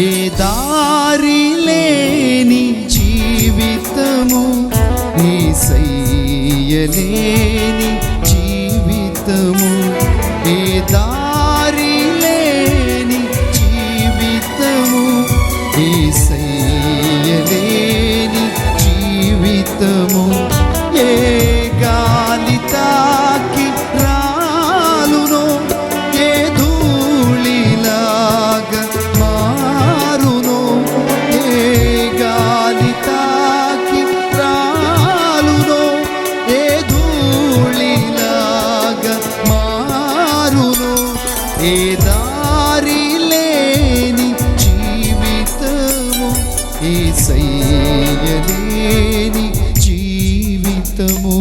ఏ దారి లేని జీవితము ఏ సయ్యలేని జీవితము. ఏ దారి లేని జీవితము ఏ సయ్యలేని జీవితము. ఏ దారి లేని జీవితము ఏ సయ్యలేని జీవితము.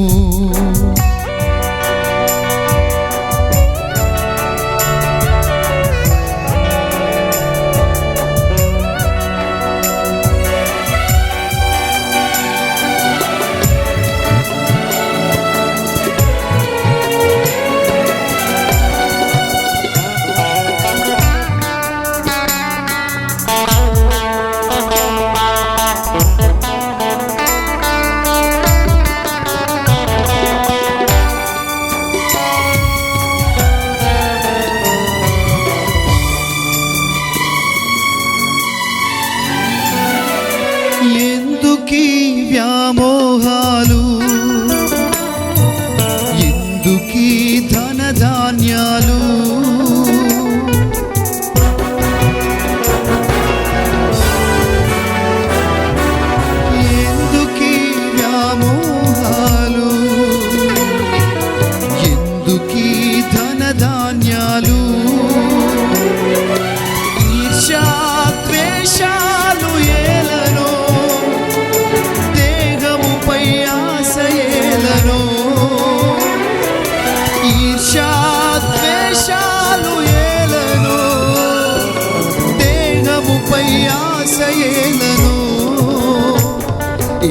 ఏనను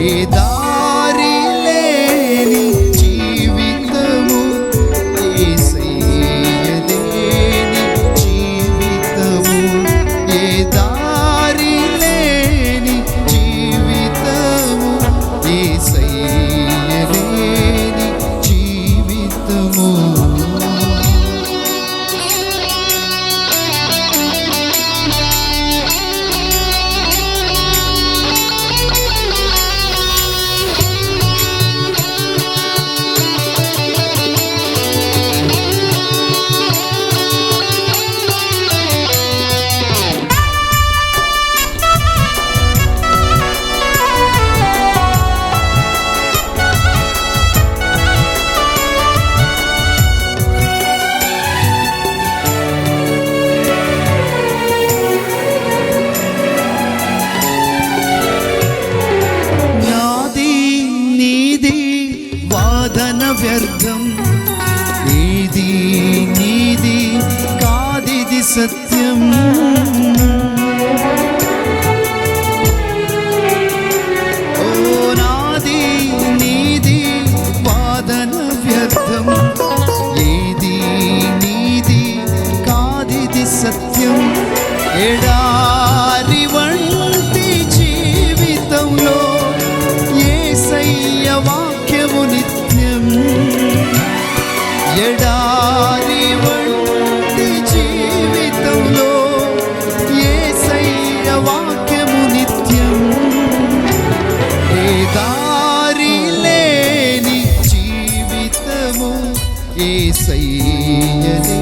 ఏదా నీది కాదిది సత్యం ఏసయ్యనే